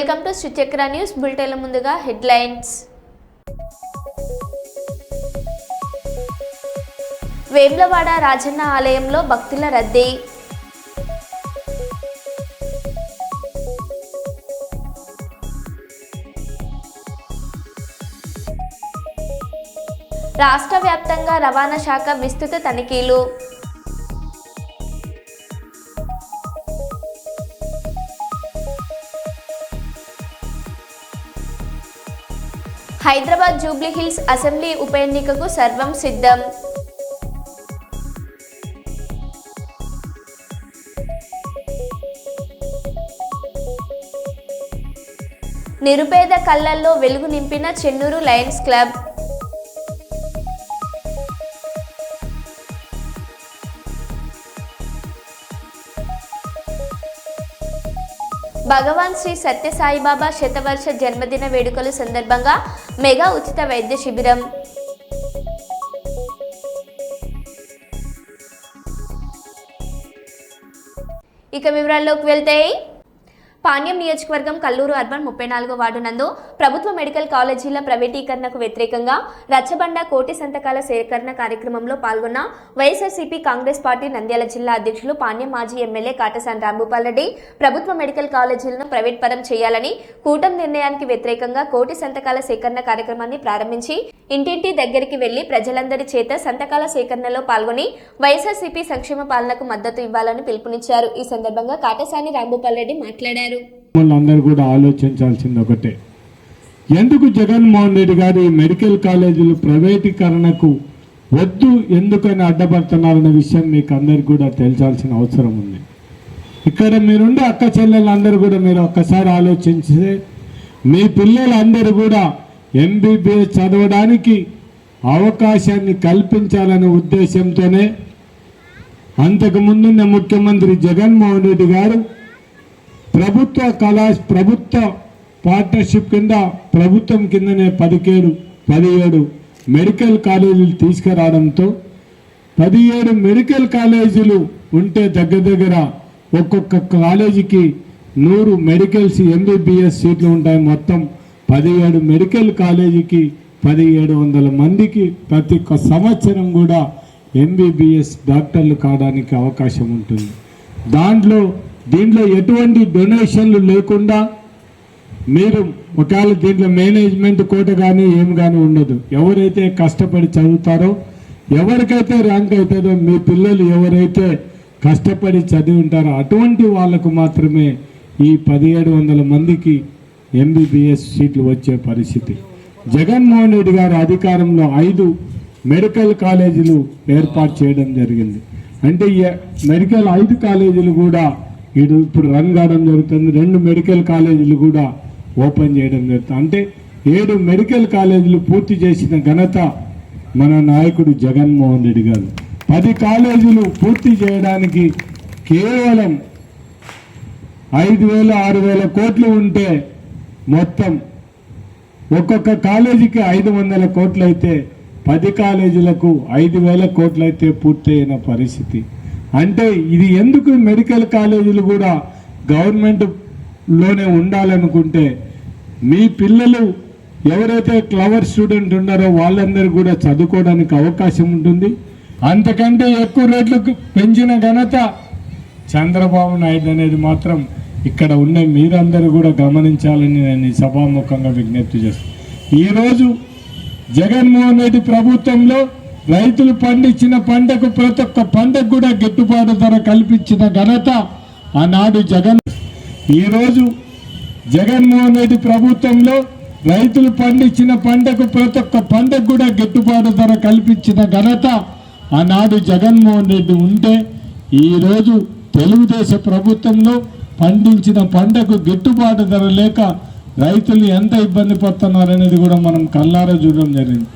Welcome to Suchakra news బులెటిన్ల ముందుగా headlines. Vemulawada Rajanna ఆలయంలో భక్తుల రద్దీ. రాష్ట్ర వ్యాప్తంగా రవాణా శాఖ విస్తృత తనిఖీలు. హైదరాబాద్ జూబ్లీ హిల్స్ అసెంబ్లీ ఉప ఎన్నికకు సర్వం సిద్ధం. నిరుపేద కళ్ళల్లో వెలుగు నింపిన చెన్నూరు లయన్స్ క్లబ్ భగవాన్ శ్రీ సత్యసాయిబాబా శతవర్ష జన్మదిన వేడుకల సందర్భంగా మెగా ఉచిత వైద్య శిబిరం. ఇక వివరాల్లోకి వెళ్తే పాణ్యం నియోజకవర్గం కల్లూరు అర్బన్ ముప్పై నాలుగో వార్డు నందు ప్రభుత్వ మెడికల్ కాలేజీల ప్రైవేటీకరణకు వ్యతిరేకంగా రచ్చబండ కోటి సంతకాల సేకరణ కార్యక్రమంలో పాల్గొన్న వైఎస్ఆర్సీపీ కాంగ్రెస్ పార్టీ నంద్యాల జిల్లా అధ్యక్షులు పాణ్యం మాజీ ఎమ్మెల్యే కాటసాని రాంభూపాల్ రెడ్డి ప్రభుత్వ మెడికల్ కాలేజీలను ప్రైవేట్ పరం చేయాలని కూటమి నిర్ణయానికి వ్యతిరేకంగా కోటి సంతకాల సేకరణ కార్యక్రమాన్ని ప్రారంభించి ఇంటింటి దగ్గరికి వెళ్ళి ప్రజలందరి చేత సంతకాల సేకరణలో పాల్గొని వైఎస్ఆర్సీపీ సంక్షేమ పాలనకు మద్దతు ఇవ్వాలని పిలుపునిచ్చారు. ఈ సందర్భంగా కాటసాని రాంభూపాల్ రెడ్డి మాట్లాడారు. వాళ్ళందరూ కూడా ఆలోచించాల్సింది ఒకటే. ఎందుకు జగన్మోహన్ రెడ్డి గారు ఈ మెడికల్ కాలేజీలు ప్రైవేటీకరణకు వద్దు ఎందుకని అడ్డపడుతున్నారన్న విషయం మీకు అందరికి కూడా తెలిసాల్సిన అవసరం ఉంది. ఇక్కడ మీరుండే అక్క చెల్లెలందరూ కూడా మీరు ఒక్కసారి ఆలోచించితే మీ పిల్లలందరూ కూడా ఎంబీబీఎస్ చదవడానికి అవకాశాన్ని కల్పించాలనే ఉద్దేశంతోనే అంతకు ముందున్న ముఖ్యమంత్రి జగన్మోహన్ రెడ్డి గారు ప్రభుత్వ కళా ప్రభుత్వ పార్ట్నర్షిప్ కింద ప్రభుత్వం కిందనే పదిహేడు పదిహేడు మెడికల్ కాలేజీలు తీసుకురావడంతో పదిహేడు మెడికల్ కాలేజీలు ఉంటే దగ్గర దగ్గర ఒక్కొక్క కాలేజీకి నూరు మెడికల్స్ ఎంబీబీఎస్ సీట్లు ఉంటాయి. మొత్తం పదిహేడు మెడికల్ కాలేజీకి పదిహేడు వందల మందికి ప్రతి ఒక్క సంవత్సరం కూడా ఎంబీబీఎస్ డాక్టర్లు కావడానికి అవకాశం ఉంటుంది. దాంట్లో దీంట్లో ఎటువంటి డొనేషన్లు లేకుండా మీరు ఒకవేళ దీంట్లో మేనేజ్మెంట్ కోట కానీ ఏం కానీ ఉండదు. ఎవరైతే కష్టపడి చదువుతారో ఎవరికైతే ర్యాంక్ అవుతుందో మీ పిల్లలు ఎవరైతే కష్టపడి చదివి ఉంటారో అటువంటి వాళ్ళకు మాత్రమే ఈ పదిహేడు వందల మందికి ఎంబీబీఎస్ సీట్లు వచ్చే పరిస్థితి. జగన్మోహన్ రెడ్డి గారు అధికారంలో ఐదు మెడికల్ కాలేజీలు ఏర్పాటు చేయడం జరిగింది. అంటే మెడికల్ ఐదు కాలేజీలు కూడా ఇది ఇప్పుడు రన్ కావడం జరుగుతుంది. రెండు మెడికల్ కాలేజీలు కూడా ఓపెన్ చేయడం జరుగుతుంది. అంటే ఏడు మెడికల్ కాలేజీలు పూర్తి చేసిన ఘనత మన నాయకుడు జగన్మోహన్ రెడ్డి గారు. పది కాలేజీలు పూర్తి చేయడానికి కేవలం ఐదు వేల ఆరు వేల కోట్లు ఉంటే మొత్తం ఒక్కొక్క కాలేజీకి ఐదు వందల కోట్లు అయితే పది కాలేజీలకు ఐదు వేల కోట్లు అయితే పూర్తయిన పరిస్థితి. అంటే ఇది ఎందుకు మెడికల్ కాలేజీలు కూడా గవర్నమెంట్లోనే ఉండాలనుకుంటే మీ పిల్లలు ఎవరైతే క్లవర్ స్టూడెంట్ ఉన్నారో వాళ్ళందరూ కూడా చదువుకోవడానికి అవకాశం ఉంటుంది. అంతకంటే ఎక్కువ రేట్లకు పెంచిన ఘనత చంద్రబాబు నాయుడు అనేది మాత్రం ఇక్కడ ఉన్న మీరందరూ కూడా గమనించాలని నేను ఈ సభాముఖంగా విజ్ఞప్తి చేస్తాను ఈరోజు జగన్మోహన్ రెడ్డి ప్రభుత్వంలో రైతులు పండించిన పంటకు ప్రతి ఒక్క పంటకు కూడా గిట్టుబాటు ధర కల్పించిన ఘనత ఆనాడు జగన్. ఈరోజు జగన్మోహన్ రెడ్డి ప్రభుత్వంలో రైతులు పండించిన పంటకు ప్రతి ఒక్క పంటకు కూడా గిట్టుబాటు ధర కల్పించిన ఘనత ఆనాడు జగన్మోహన్ రెడ్డి ఉంటే ఈరోజు తెలుగుదేశ ప్రభుత్వంలో పండించిన పంటకు గిట్టుబాటు ధర లేక రైతులు ఎంత ఇబ్బంది పడుతున్నారనేది కూడా మనం కల్లారా చూడడం జరిగింది.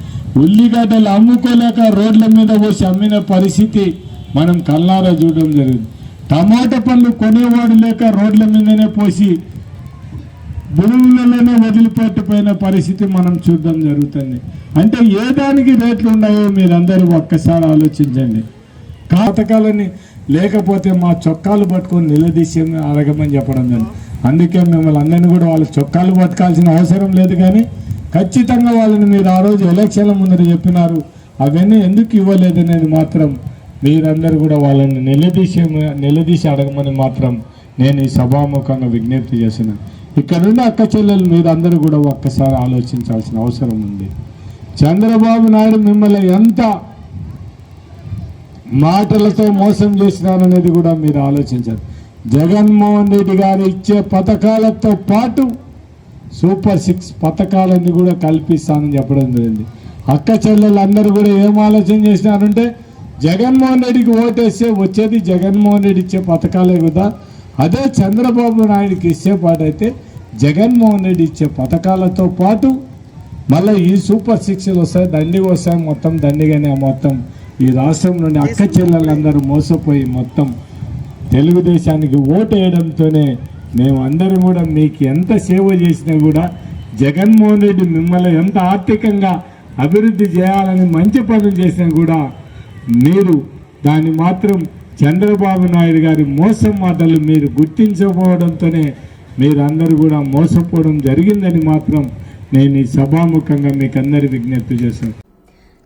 ఉల్లిగడ్డలు అమ్ముకోలేక రోడ్ల మీద పోసి అమ్మిన పరిస్థితి మనం కల్లారా చూడడం జరిగింది. టమాటా పండ్లు కొనేవాడు లేక రోడ్ల మీదనే పోసి భూములలోనే వదిలిపెట్టిపోయిన పరిస్థితి మనం చూడడం జరుగుతుంది. అంటే ఏ దానికి రేట్లు ఉన్నాయో మీరందరూ ఒక్కసారి ఆలోచించండి. కాతకాలని లేకపోతే మా చొక్కాలు పట్టుకొని నిలదీసి అడగమని చెప్పడం జరిగింది. అందుకే మిమ్మల్ని అందరినీ కూడా వాళ్ళ చొక్కాలు పట్టుకాల్సిన అవసరం లేదు కానీ ఖచ్చితంగా వాళ్ళని మీరు ఆ రోజు ఎలక్షన్ల ముందర చెప్పినారు. అవన్నీ ఎందుకు ఇవ్వలేదనేది మాత్రం మీరందరూ కూడా వాళ్ళని నిలదీసి నిలదీసి అడగమని మాత్రం నేను ఈ సభాముఖంగా విజ్ఞప్తి చేస్తున్నాను ఇక్కడ నుండి అక్క చెల్లెలు మీరందరూ కూడా ఒక్కసారి ఆలోచించాల్సిన అవసరం ఉంది. చంద్రబాబు నాయుడు మిమ్మల్ని ఎంత మాటలతో మోసం చేసినారనేది కూడా మీరు ఆలోచించారు జగన్మోహన్ రెడ్డి గారు ఇచ్చే పథకాలతో పాటు సూపర్ సిక్స్ పథకాలన్నీ కూడా కల్పిస్తానని చెప్పడం జరిగింది. అక్క చెల్లెలు కూడా ఏం ఆలోచన చేసినారంటే జగన్మోహన్ రెడ్డికి ఓటేస్తే వచ్చేది జగన్మోహన్ రెడ్డి ఇచ్చే పథకాలే కదా. అదే చంద్రబాబు నాయుడికి ఇచ్చే పాటైతే జగన్మోహన్ రెడ్డి ఇచ్చే పథకాలతో పాటు మళ్ళీ ఈ సూపర్ సిక్స్లు వస్తాయి. దండిగా వస్తాయి మొత్తం దండిగానే మొత్తం. ఈ రాష్ట్రం నుండి అక్క చెల్లెలందరూ మోసపోయి మొత్తం తెలుగుదేశానికి ఓటు వేయడంతోనే మేమందరం కూడా మీకు ఎంత సేవ చేసినా కూడా జగన్మోహన్ రెడ్డి మిమ్మల్ని ఎంత ఆర్థికంగా అభివృద్ధి చేయాలని మంచి పనులు చేసినా కూడా మీరు దాన్ని మాత్రం చంద్రబాబు నాయుడు గారి మోసం మాటలు మీరు గుర్తించకపోవడంతోనే మీరందరూ కూడా మోసపోవడం జరిగిందని మాత్రం నేను ఈ సభాముఖంగా మీకు అందరి విజ్ఞప్తి చేశాను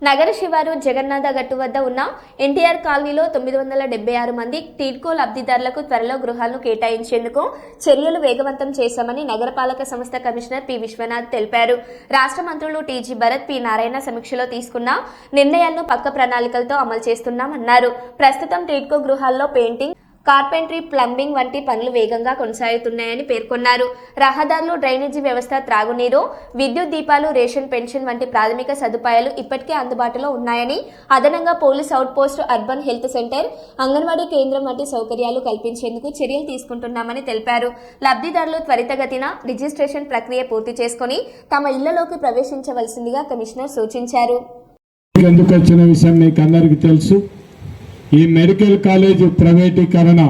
నగర శివారు జగన్నాథ గట్టు వద్ద ఉన్న ఎన్టీఆర్ కాలనీలో తొమ్మిది వందల డెబ్బై ఆరు మంది టీడ్కో లబ్ధిదారులకు త్వరలో గృహాలను కేటాయించేందుకు చర్యలు వేగవంతం చేశామని నగరపాలక సంస్థ కమిషనర్ పి విశ్వనాథ్ తెలిపారు. రాష్ట్ర మంత్రులు టీజీ భరత్ పి నారాయణ సమీక్షలో తీసుకున్న నిర్ణయాలను పక్క ప్రణాళికలతో అమలు చేస్తున్నామన్నారు. ప్రస్తుతం టీడ్కో గృహాల్లో పెయింటింగ్ కార్పెంటరీ ప్లంబింగ్ వంటి పనులు వేగంగా కొనసాగుతున్నాయని పేర్కొన్నారు. రహదారులు డ్రైనేజీ వ్యవస్థ త్రాగునీరు విద్యుత్ దీపాలు రేషన్ పెన్షన్ వంటి ప్రాథమిక సదుపాయాలు ఇప్పటికే అందుబాటులో ఉన్నాయని అదనంగా police outpost urban health centre anganwadi కేంద్రం వంటి సౌకర్యాలు కల్పించేందుకు చర్యలు తీసుకుంటున్నామని తెలిపారు. లబ్ధిదారులు త్వరితగతిన రిజిస్ట్రేషన్ ప్రక్రియ పూర్తి చేసుకుని తమ ఇళ్ళలోకి ప్రవేశించవలసిందిగా కమిషనర్ సూచించారు. ఎందుకు వచ్చిన విషయం మీకు అందరికీ తెలుసు. ఈ మెడికల్ కాలేజ్ ప్రైవేటీకరణ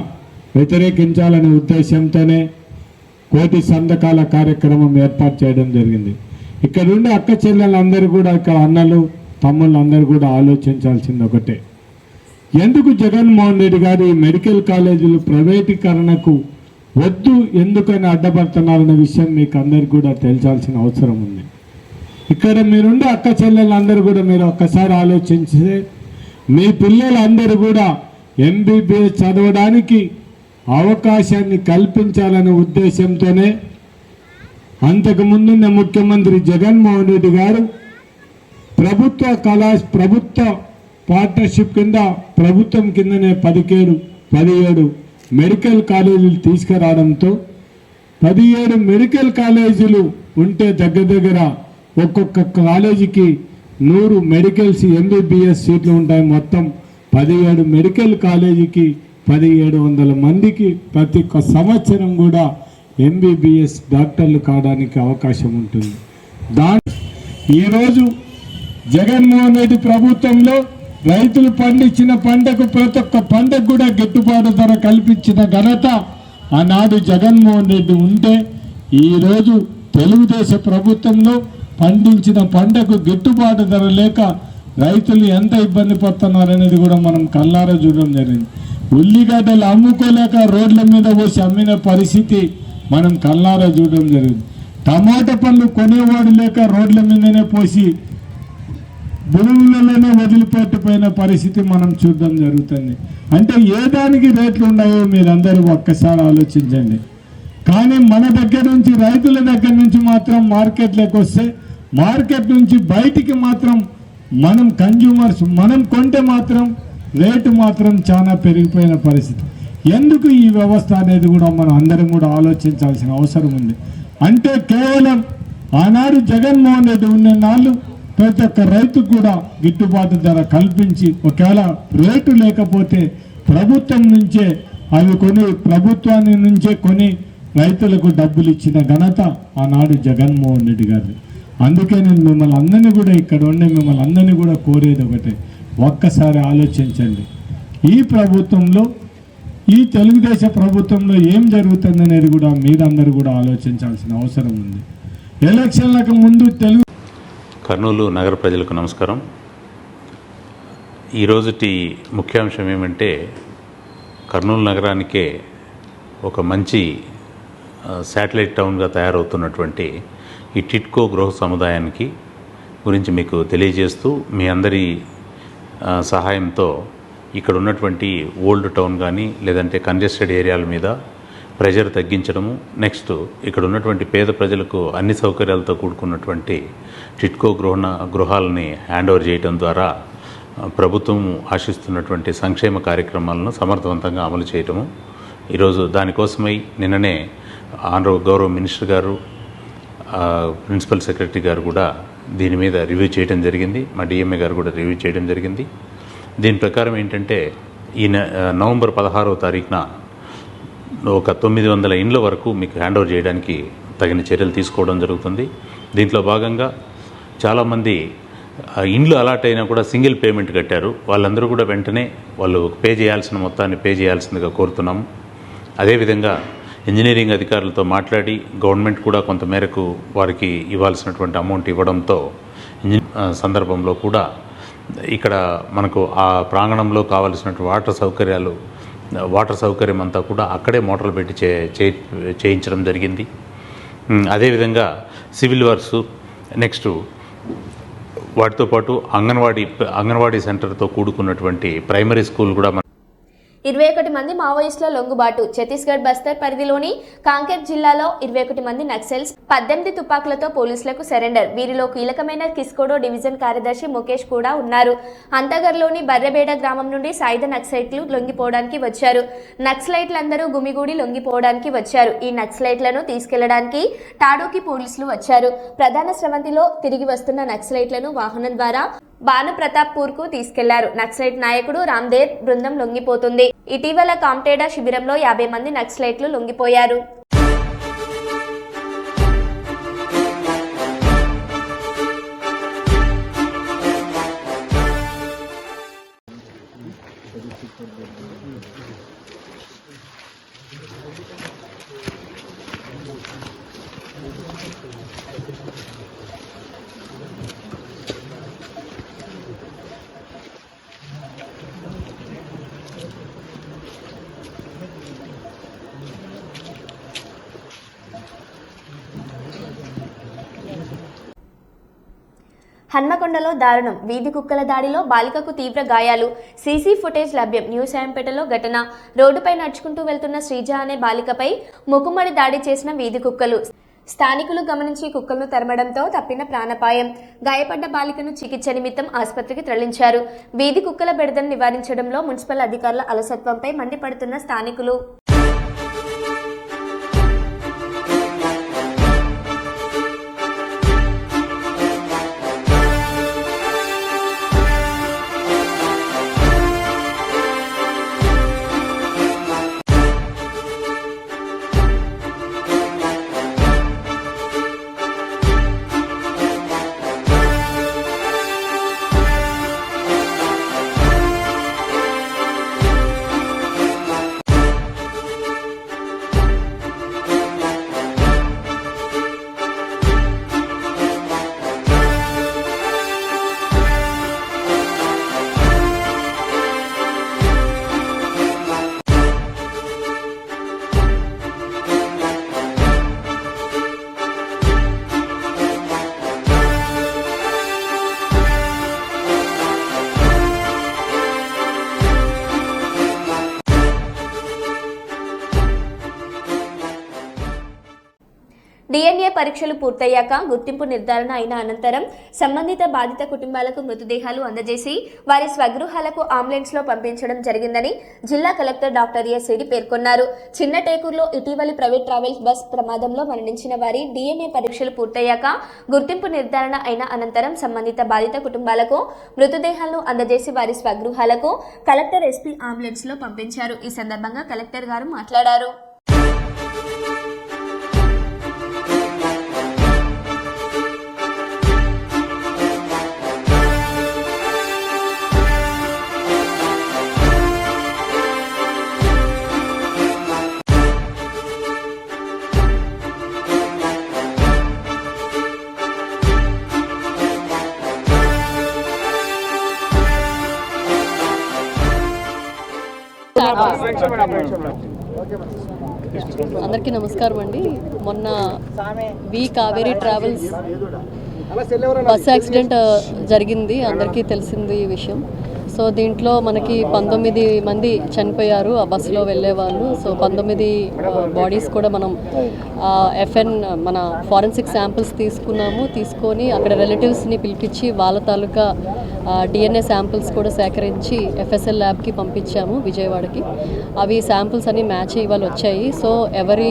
వ్యతిరేకించాలనే ఉద్దేశంతోనే కోటి సంతకాల కార్యక్రమం ఏర్పాటు చేయడం జరిగింది. ఇక్కడ ఉండే అక్క చెల్లెలందరూ కూడా ఇక్కడ అన్నలు తమ్ముళ్ళు అందరూ కూడా ఆలోచించాల్సింది ఒకటే. ఎందుకు జగన్మోహన్ రెడ్డి గారు ఈ మెడికల్ కాలేజీలు ప్రైవేటీకరణకు వద్దు ఎందుకని అడ్డపడుతున్నారనే విషయం మీకు అందరికి కూడా తెలిసాల్సిన అవసరం ఉంది. ఇక్కడ మీరుండే అక్క చెల్లెలందరూ కూడా మీరు ఒక్కసారి ఆలోచించే మీ పిల్లలందరూ కూడా ఎంబీబీఎస్ చదవడానికి అవకాశాన్ని కల్పించాలనే ఉద్దేశంతోనే అంతకుముందున్న ముఖ్యమంత్రి జగన్మోహన్ రెడ్డి గారు ప్రభుత్వ కళా ప్రభుత్వ పార్ట్నర్షిప్ కింద ప్రభుత్వం కిందనే పదిహేడు పదిహేడు మెడికల్ కాలేజీలు తీసుకురావడంతో పదిహేడు మెడికల్ కాలేజీలు ఉంటే దగ్గర దగ్గర ఒక్కొక్క కాలేజీకి నూరు మెడికల్స్ ఎంబీబీఎస్ సీట్లు ఉంటాయి. మొత్తం పదిహేడు మెడికల్ కాలేజీకి పదిహేడు వందల మందికి ప్రతి ఒక్క సంవత్సరం కూడా ఎంబీబీఎస్ డాక్టర్లు కావడానికి అవకాశం ఉంటుంది. దాని ఈరోజు జగన్మోహన్ రెడ్డి ప్రభుత్వంలో రైతులు పండించిన పంటకు ప్రతి ఒక్క పంటకు కూడా గిట్టుబాటు ధర కల్పించిన ఘనత ఆనాడు జగన్మోహన్ రెడ్డి ఉంటే ఈరోజు తెలుగుదేశ ప్రభుత్వంలో పండించిన పంటకు గిట్టుబాటు ధర లేక రైతులు ఎంత ఇబ్బంది పడుతున్నారనేది కూడా మనం కల్లారా చూడడం జరిగింది. ఉల్లిగడ్డలు అమ్ముకోలేక రోడ్ల మీద పోసి అమ్మిన పరిస్థితి మనం కల్లారా చూడడం జరిగింది. టమాటా పళ్ళు కొనేవాడు లేక రోడ్ల మీదనే పోసి భూములలోనే వదిలిపెట్టిపోయిన పరిస్థితి మనం చూడడం జరుగుతుంది. అంటే ఏ దానికి రేట్లు ఉన్నాయో మీరందరూ ఒక్కసారి ఆలోచించండి. కానీ మన దగ్గర నుంచి రైతుల దగ్గర నుంచి మాత్రం మార్కెట్లోకి వస్తే మార్కెట్ నుంచి బయటికి మాత్రం మనం కన్జ్యూమర్స్ మనం కొంటే మాత్రం రేటు మాత్రం చాలా పెరిగిపోయిన పరిస్థితి. ఎందుకు ఈ వ్యవస్థ అనేది కూడా మనం అందరం కూడా ఆలోచించాల్సిన అవసరం ఉంది. అంటే కేవలం ఆనాడు జగన్మోహన్ రెడ్డి ఉన్న నాళ్ళు ప్రతి ఒక్క రైతు కూడా గిట్టుబాటు ధర కల్పించి ఒకవేళ రేటు లేకపోతే ప్రభుత్వం నుంచే అవి కొని ప్రభుత్వాన్ని నుంచే కొని రైతులకు డబ్బులు ఇచ్చిన ఘనత ఆనాడు జగన్మోహన్ రెడ్డి గారు అందుకే నేను మిమ్మల్ని అందరినీ కూడా ఇక్కడ ఉండే మిమ్మల్ని అందరినీ కూడా కోరేది ఒకటే ఒక్కసారి ఆలోచించండి. ఈ ప్రభుత్వంలో ఈ తెలుగుదేశ ప్రభుత్వంలో ఏం జరుగుతుంది అనేది కూడా మీరందరూ కూడా ఆలోచించాల్సిన అవసరం ఉంది. ఎలక్షన్లకు ముందు తెలుగు కర్నూలు నగర ప్రజలకు నమస్కారం. ఈరోజుటి ముఖ్యాంశం ఏమంటే కర్నూలు నగరానికే ఒక మంచి శాటిలైట్ టౌన్గా తయారవుతున్నటువంటి ఈ టిట్కో గృహ సముదాయానికి గురించి మీకు తెలియజేస్తూ మీ అందరి సహాయంతో ఇక్కడ ఉన్నటువంటి ఓల్డ్ టౌన్ కానీ లేదంటే కంజెస్టెడ్ ఏరియాల మీద ప్రెజర్ తగ్గించడము నెక్స్ట్ ఇక్కడ ఉన్నటువంటి పేద ప్రజలకు అన్ని సౌకర్యాలతో కూడుకున్నటువంటి టిట్కో గృహ గృహాలని హ్యాండ్ ఓవర్ చేయడం ద్వారా ప్రభుత్వం ఆశిస్తున్నటువంటి సంక్షేమ కార్యక్రమాలను సమర్థవంతంగా అమలు చేయటము. ఈరోజు దానికోసమై నిన్ననే ఆంధ్ర గౌరవ మినిస్టర్ గారు ప్రిన్సిపల్ సెక్రటరీ గారు కూడా దీని మీద రివ్యూ చేయడం జరిగింది. మా డిఎంఏ గారు కూడా రివ్యూ చేయడం జరిగింది. దీని ప్రకారం ఏంటంటే ఈ నవంబర్ పదహారవ తారీఖున ఒక తొమ్మిది వందల ఇండ్ల వరకు మీకు హ్యాండ్ ఓవర్ చేయడానికి తగిన చర్యలు తీసుకోవడం జరుగుతుంది. దీంట్లో భాగంగా చాలామంది ఇండ్లు అలాట్ అయినా కూడా సింగిల్ పేమెంట్ కట్టారు. వాళ్ళందరూ కూడా వెంటనే వాళ్ళు పే చేయాల్సిన మొత్తాన్ని పే చేయాల్సిందిగా కోరుతున్నాము. అదేవిధంగా ఇంజనీరింగ్ అధికారులతో మాట్లాడి గవర్నమెంట్ కూడా కొంత మేరకు వారికి ఇవ్వాల్సినటువంటి అమౌంట్ ఇవ్వడంతో ఇంజి సందర్భంలో కూడా ఇక్కడ మనకు ఆ ప్రాంగణంలో కావాల్సినటువంటి వాటర్ సౌకర్యాలు వాటర్ సౌకర్యం అంతా కూడా అక్కడే మోటార్లు పెట్టి చే చేయించడం జరిగింది. అదేవిధంగా సివిల్ వర్క్స్ నెక్స్ట్ వాటితో పాటు అంగన్వాడీ అంగన్వాడీ సెంటర్తో కూడుకున్నటువంటి ప్రైమరీ స్కూల్ కూడా మన ఇరవై ఒకటి మంది మావోయిస్టుల లొంగుబాటు. ఛత్తీస్గఢ్ బస్తర్ పరిధిలోని కాంకేర్ జిల్లాలో ఇరవై ఒకటి మంది నక్సల్స్ పద్దెనిమిది తుపాకులతో పోలీసులకు సరెండర్. వీరిలో కీలకమైన కిస్కోడో డివిజన్ కార్యదర్శి ముఖేష్ కూడా ఉన్నారు. అంతగర్లోని బర్రెబేడ గ్రామం నుండి సాయుధ నక్సలైట్లు లొంగిపోవడానికి వచ్చారు. నక్సలైట్లందరూ గుమిగూడి లొంగిపోవడానికి వచ్చారు. ఈ నక్సలైట్లను తీసుకెళ్ళడానికి టాడోకి పోలీసులు వచ్చారు. ప్రధాన స్రవంతిలో తిరిగి వస్తున్న నక్సలైట్లను వాహనం ద్వారా భానుప్రతాప్పూర్కు కు తీసుకెళ్ళారు. నక్సలైట్ నాయకుడు రామ్దేవ్ బృందం లొంగిపోతుంది. ఇటీవల కామ్టేడా శిబిరంలో యాభై మంది నక్సలైట్లు లొంగిపోయారు. హన్మకొండలో దారుణం. వీధి కుక్కల దాడిలో బాలికకు తీవ్ర గాయాలు. సీసీ ఫుటేజ్ లభ్యం. న్యూ సాయంపేటలో ఘటన. రోడ్డుపై నడుచుకుంటూ వెళ్తున్న శ్రీజ అనే బాలికపై ముకుమడి దాడి చేసిన వీధి కుక్కలు. స్థానికులు గమనించి కుక్కలను తరమడంతో తప్పిన ప్రాణపాయం. గాయపడ్డ బాలికను చికిత్స నిమిత్తం ఆసుపత్రికి తరలించారు. వీధి కుక్కల బెడదను నివారించడంలో మున్సిపల్ అధికారుల అలసత్వంపై మండిపడుతున్న స్థానికులు. పూర్తయ్యాక గుర్తింపు నిర్ధారణ అయిన అనంతరం సంబంధిత బాధిత కుటుంబాలకు మృతదేహాలు అందజేసి వారి స్వగృహాలకు అంబులెన్స్లో పంపించడం జరిగిందని జిల్లా కలెక్టర్ డాక్టర్ ఎస్ రెడ్డి పేర్కొన్నారు. చిన్నటేకూరులో ఇటీవలి ప్రైవేట్ ట్రావెల్స్ బస్ ప్రమాదంలో మరణించిన వారి డిఎన్ఏ పరీక్షలు పూర్తయ్యాక గుర్తింపు నిర్ధారణ అయిన అనంతరం సంబంధిత బాధిత కుటుంబాలకు మృతదేహాలను అందజేసి వారి స్వగృహాలకు కలెక్టర్ ఎస్పీ అంబులెన్స్లో పంపించారు. ఈ సందర్భంగా కలెక్టర్ గారు మాట్లాడారు. అందరికీ నమస్కారం అండి. మొన్న V Kaveri travels bus accident జరిగింది. అందరికీ తెలిసింది ఈ విషయం. సో దీంట్లో మనకి పంతొమ్మిది మంది చనిపోయారు ఆ బస్సులో వెళ్ళే వాళ్ళు. సో పంతొమ్మిది బాడీస్ కూడా మనం ఎఫ్ఎన్ మన ఫారెన్సిక్ శాంపిల్స్ తీసుకున్నాము. తీసుకొని అక్కడ రిలేటివ్స్ని పిలిపించి వాళ్ళ తాలూకా డిఎన్ఏ శాంపిల్స్ కూడా సేకరించి ఎఫ్ఎస్ఎల్ ల్యాబ్కి పంపించాము విజయవాడకి. అవి శాంపిల్స్ అన్ని మ్యాచ్ ఇవాళ వచ్చాయి. సో ఎవరి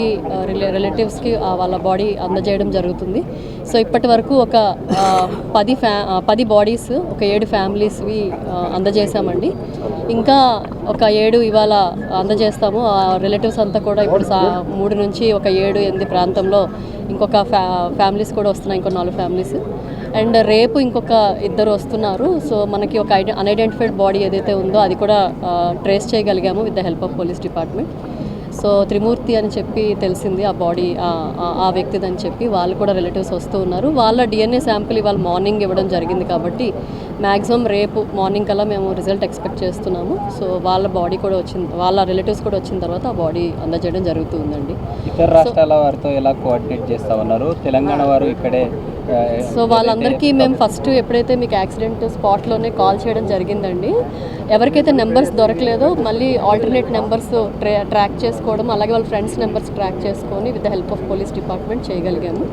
రిలే రిలేటివ్స్కి వాళ్ళ బాడీ అందజేయడం జరుగుతుంది. సో ఇప్పటి వరకు ఒక పది ఫ్యా పది బాడీస్ ఒక ఏడు ఫ్యామిలీస్వి అందజే అందజేశామండి ఇంకా ఒక ఏడు ఇవాళ అందజేస్తాము. ఆ రిలేటివ్స్ అంతా కూడా ఇప్పుడు సా మూడు నుంచి ఒక ఏడు ఎనిమిది ప్రాంతంలో ఇంకొక ఫ్యా ఫ్యామిలీస్ కూడా వస్తున్నాయి. ఇంకో నాలుగు ఫ్యామిలీస్. అండ్ రేపు ఇంకొక ఇద్దరు వస్తున్నారు. సో మనకి ఒక ఐడె అన్ఐడెంటిఫైడ్ బాడీ ఏదైతే ఉందో అది కూడా trace చేయగలిగాము with the help of police department. So Trimurthi అని చెప్పి తెలిసింది ఆ బాడీ ఆ వ్యక్తిదని చెప్పి వాళ్ళు కూడా రిలేటివ్స్ వస్తూ ఉన్నారు. వాళ్ళ డిఎన్ఏ శాంపిల్ ఇవాళ మార్నింగ్ ఇవ్వడం జరిగింది కాబట్టి మ్యాక్సిమం రేపు మార్నింగ్ కల్లా మేము రిజల్ట్ ఎక్స్పెక్ట్ చేస్తున్నాము. సో వాళ్ళ బాడీ కూడా వచ్చింది వాళ్ళ రిలేటివ్స్ కూడా వచ్చిన తర్వాత ఆ బాడీ అందజేయడం జరుగుతుందండి. ఇతర రాష్ట్రాల వారితో ఎలా కోఆర్డినేట్ చేస్తా ఉన్నారు తెలంగాణ వారు ఇక్కడే సో వాళ్ళందరికీ మేము ఫస్ట్ ఎప్పుడైతే మీకు యాక్సిడెంట్ స్పాట్లోనే కాల్ చేయడం జరిగిందండి ఎవరికైతే నెంబర్స్ దొరకలేదో మళ్ళీ ఆల్టర్నేట్ నెంబర్స్ ట్రా ట్రాక్ చేసుకోవడం అలాగే వాళ్ళ ఫ్రెండ్స్ నెంబర్స్ ట్రాక్ చేసుకొని with the help of police department చేయగలిగాము.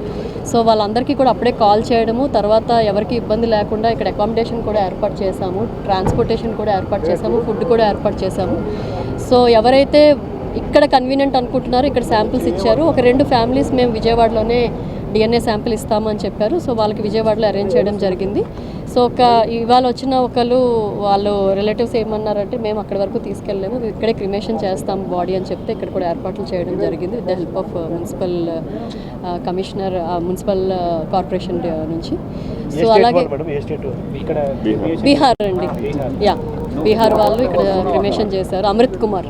So వాళ్ళందరికీ కూడా అప్పుడే కాల్ చేయడము తర్వాత ఎవరికి ఇబ్బంది లేకుండా ఇక్కడ అకామిడేషన్ కూడా ఏర్పాటు చేశాము ట్రాన్స్పోర్టేషన్ కూడా ఏర్పాటు చేశాము ఫుడ్ కూడా ఏర్పాటు చేశాము. సో ఎవరైతే ఇక్కడ కన్వీనియంట్ అనుకుంటున్నారో ఇక్కడ శాంపిల్స్ ఇచ్చారు. ఒక రెండు ఫ్యామిలీస్ మేము విజయవాడలోనే డిఎన్ఏ శాంపిల్ ఇస్తామని చెప్పారు. సో వాళ్ళకి విజయవాడలో అరేంజ్ చేయడం జరిగింది. సో ఒక ఇవాళ వచ్చిన ఒకళ్ళు వాళ్ళు రిలేటివ్స్ ఏమన్నారంటే మేము అక్కడి వరకు తీసుకెళ్ళలేము. ఇక్కడే క్రిమేషన్ చేస్తాం బాడీ అని చెప్తే ఇక్కడ కూడా ఏర్పాట్లు చేయడం జరిగింది with the help of uh, municipal commissioner municipal corporation నుంచి. సో అలాగే ఇక్కడ బీహార్. అండి. యా. బీహార్ వాళ్ళు ఇక్కడ క్రిమేషన్ చేశారు. అమృత్ కుమార్.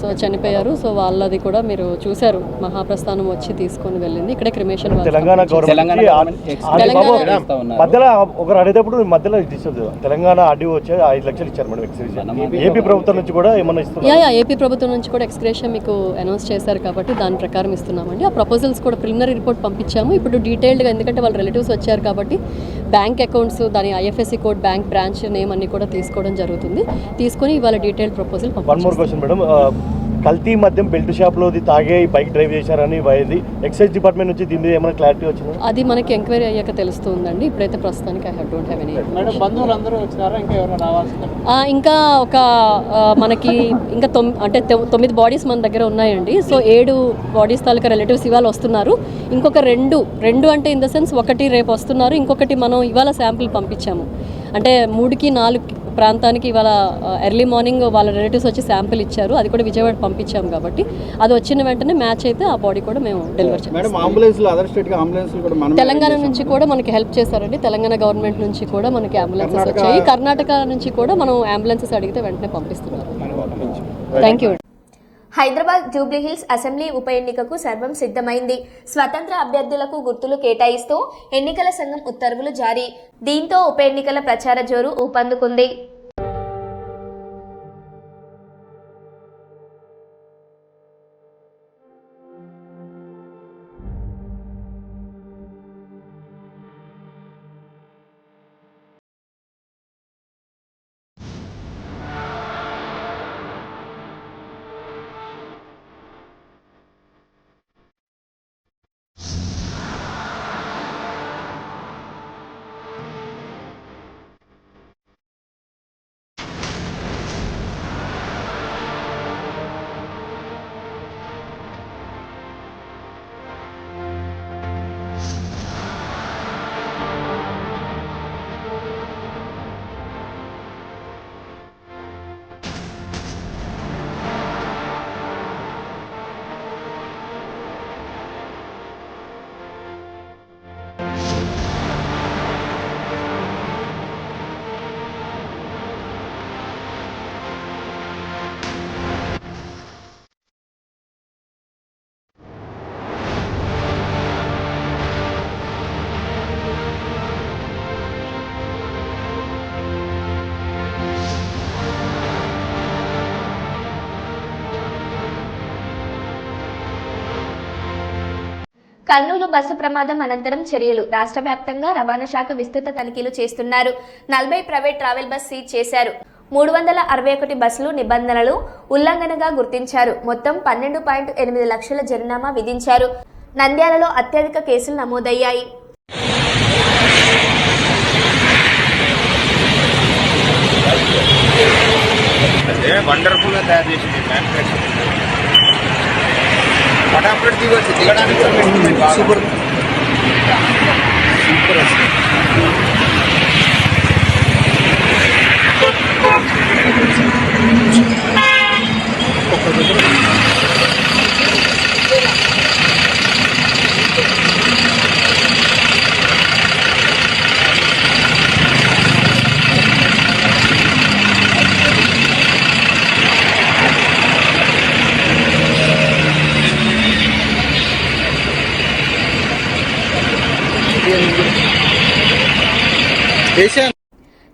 సో చనిపోయారు. సో వాళ్ళది కూడా మీరు చూశారు. మహాప్రస్థానం వచ్చి తీసుకొని వెళ్ళింది. ఇక్కడే cremation Telangana Telangana government government expect Telangana- చేస్తా ఉన్నారు. మధ్యలో ఒకరు అడిగేటప్పుడు మధ్యలో డిస్టర్బ్ తెలంగాణ ఆర్డీఓ వచ్చి ఐదు లక్షలు ఇచ్చారు మేడం ఎక్స్క్యూజ్ ఏపీ ప్రభుత్వం నుంచి కూడా ఏమన్నా యా ఇస్తున్నారు? యా ఏపీ ప్రభుత్వం నుంచి కూడా ఎక్స్గ్రేషన్ మీకు అనౌన్స్ చేశారు కాబట్టి దాని ప్రకారం ఇస్తున్నామండి. ఆ ప్రపోజల్స్ కూడా ప్రిలిమినరీ రిపోర్ట్ పంపించాము. ఇప్పుడు డీటెయిల్డ్గా ఎందుకంటే వాళ్ళ రిలేటివ్స్ వచ్చారు కాబట్టి బ్యాంక్ అకౌంట్స్ దాని IFSC code bank branch name అన్ని కూడా తీసుకోవడం జరుగుతుంది. తీసుకొని ఇవాళ detailed proposal one more question madam కల్తీ మద్యం బెల్ట్ షాప్లో తాగే బైక్ డ్రైవ్ చేశారని వైది ఎక్సైజ్ డిపార్ట్మెంట్ నుంచి దీని మీద ఏమైనా క్లారిటీ వచ్చిందా? అది మనకి ఎంక్వైరీ అయ్యాక తెలుస్తుందండి. ఇప్పుడైతే ప్రస్తుతానికి ఐ డోంట్ హ్యావ్ ఎనీ ఇంకా ఎవరైనా రావాల్సింది? ఆ, ఇంకా ఒక మనకి ఇంకా అంటే తొమ్మిది బాడీస్ మన దగ్గర ఉన్నాయండి. సో ఏడు బాడీస్ తాలూకా రిలేటివ్స్ ఇవాళ వస్తున్నారు. ఇంకొక రెండు రెండు అంటే ఇన్ ద సెన్స్ ఒకటి రేపు వస్తున్నారు. ఇంకొకటి మనం ఇవాళ శాంపిల్ పంపించాము. అంటే మూడుకి నాలుగు ప్రాంతానికి ఇవాళ ఎర్లీ మార్నింగ్ వాళ్ళ రిలేటివ్స్ వచ్చి శాంపిల్ ఇచ్చారు. అది కూడా విజయవాడ పంపించాము కాబట్టి అది వచ్చిన వెంటనే మ్యాచ్ అయితే ఆ బాడీ కూడా మేము డెలివర్ చేస్తాం. తెలంగాణ నుంచి కూడా మనకి హెల్ప్ చేశారండి తెలంగాణ గవర్నమెంట్ నుంచి కూడా మనకి అంబులెన్సెస్ వచ్చాయి. కర్ణాటక నుంచి కూడా మనం అంబులెన్సెస్ అడిగితే వెంటనే పంపిస్తున్నారు. Thank you Hyderabad Jubilee Hills assembly ఉప ఎన్నికకు సర్వం సిద్ధమైంది. స్వతంత్ర అభ్యర్థులకు గుర్తులు కేటాయిస్తూ ఎన్నికల సంఘం ఉత్తర్వులు జారీ. దీంతో ఉప ఎన్నికల ప్రచార జోరు ఊపందుకుంది. కర్నూలు బస్సు ప్రమాదం అనంతరం చర్యలు. రాష్ట్ర వ్యాప్తంగా రవాణా శాఖ విస్తృత తనిఖీలు చేస్తున్నారు. నలభై ప్రైవేట్ ట్రావెల్ బస్ సీజ్ చేశారు. మూడు వందల అరవై ఒకటి బస్సులు నిబంధనలు ఉల్లంఘనగా గుర్తించారు. మొత్తం పన్నెండు పాయింట్ ఎనిమిది లక్షల జరినామా విధించారు. నంద్యాలలో అత్యధిక కేసులు నమోదయ్యాయి. వండర్ఫుల్గా తయారు చేసింది फटाफट दिवस सुपर सुपर असते Thank you.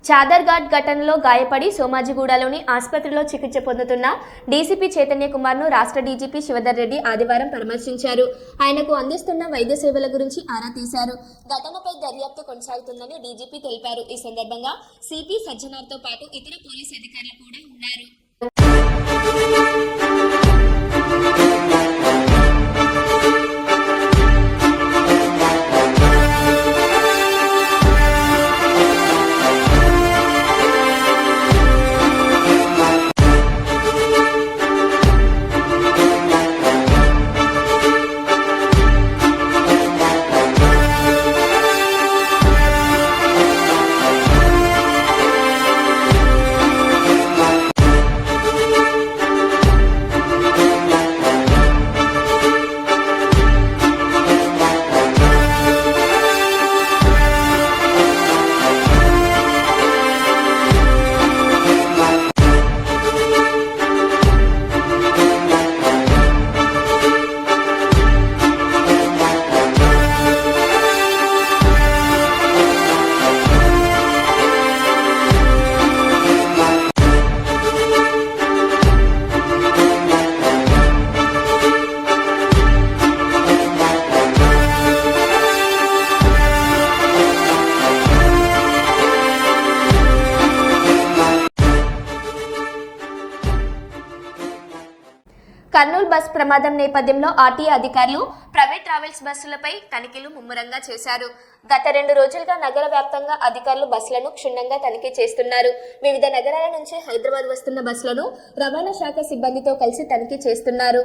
చాదర్ఘాట్ ఘటనలో గాయపడి సోమాజిగూడలోని ఆసుపత్రిలో చికిత్స పొందుతున్న డీసీపీ చైతన్య కుమార్ను రాష్ట్ర డీజీపీ శివధర్ రెడ్డి ఆదివారం పరామర్శించారు. ఆయనకు అందిస్తున్న వైద్య సేవల గురించి ఆరా తీశారు. ఘటనపై దర్యాప్తు కొనసాగుతుందని డీజీపీ తెలిపారు. ఈ సందర్భంగా సిపి సజ్జనార్తో పాటు ఇతర పోలీస్ అధికారులు కూడా ఉన్నారు. కర్నూలు బస్ ప్రమాదం నేపథ్యంలో ఆర్టీఏ అధికారులు ప్రైవేట్ ట్రావెల్స్ బస్సులపై తనిఖీలు ముమ్మరంగా చేశారు. గత రెండు రోజులుగా నగర వ్యాప్తంగా అధికారులు బస్సులను క్షుణ్ణంగా తనిఖీ చేస్తున్నారు. వివిధ నగరాల నుంచి హైదరాబాద్ వస్తున్న బస్సులను రవాణా శాఖ సిబ్బందితో కలిసి తనిఖీ చేస్తున్నారు.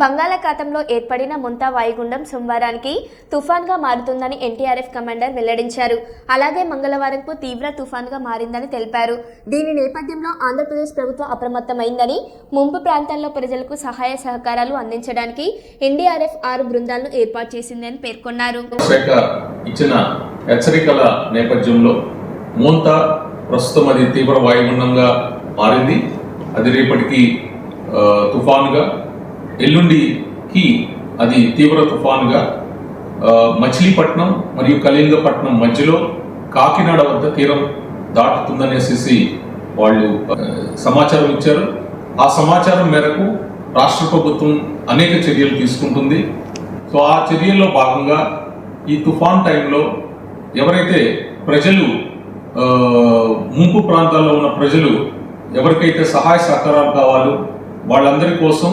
బంగాళాఖాతంలో ఏర్పడిన ముంతా వాయుగుండం సోమవారానికి తుఫాన్గా మారుతుందని ఎన్టీఆర్ఎఫ్ కమాండర్ వెల్లడించారు. అలాగే మంగళవారంకు తీవ్ర తుఫాన్గా మారిందని తెలిపారు. దీని నేపథ్యంలో ఆంధ్రప్రదేశ్ ప్రభుత్వం అప్రమత్తమైందని ముంపు ప్రాంతాల్లో ప్రజలకు సహాయ సహకారాలు అందించడానికి ఎన్డీఆర్ఎఫ్ ఆరు బృందాలను ఏర్పాటు చేసిందని పేర్కొన్నారు. ఇచ్చిన హెచ్చరికల నేపథ్యంలో మూంతా ప్రస్తుతం అది తీవ్ర వాయుగుండంగా మారింది. అది రేపటికి తుఫాన్గా ఎల్లుండికి అది తీవ్ర తుఫాన్గా మచిలీపట్నం మరియు కళింగపట్నం మధ్యలో కాకినాడ వద్ద తీరం దాటుతుందనేసి వాళ్ళు సమాచారం ఇచ్చారు. ఆ సమాచారం మేరకు రాష్ట్ర ప్రభుత్వం అనేక చర్యలు తీసుకుంటుంది. సో ఆ చర్యల్లో భాగంగా ఈ తుఫాన్ టైంలో ఎవరైతే ప్రజలు ముంపు ప్రాంతాల్లో ఉన్న ప్రజలు ఎవరికైతే సహాయ సహకారాలు కావాలో వాళ్ళందరి కోసం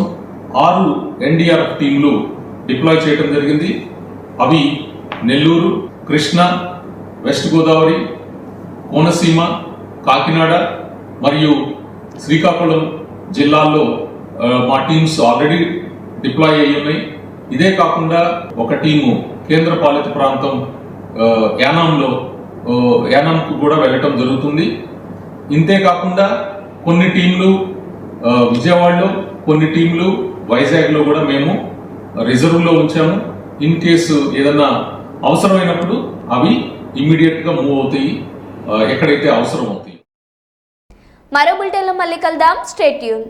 ఆరు ఎన్డీఆర్ఎఫ్ టీంలు డిప్లాయ్ చేయడం జరిగింది. అవి నెల్లూరు కృష్ణ వెస్ట్ గోదావరి కోనసీమ కాకినాడ మరియు శ్రీకాకుళం జిల్లాల్లో మా టీమ్స్ ఆల్రెడీ డిప్లాయ్ అయి ఉన్నాయి. ఇదే కాకుండా ఒక టీము కేంద్ర పాలిత ప్రాంతం యానాంలో యానాంకు కూడా వెళ్ళటం జరుగుతుంది. ఇంతే కాకుండా కొన్ని టీంలు విజయవాడలో కొన్ని టీంలు వైజాగ్లో కూడా మేము రిజర్వ్లో ఉంచాము. ఇన్ కేసు ఏదన్నా అవసరమైనప్పుడు అవి ఇమ్మీడియట్గా మూవ్ అవుతాయి. ఎక్కడైతే అవసరం అవుతాయి. మరో బులెటిన్లో మళ్ళీ కలుద్దాం. స్టేట్ యూన్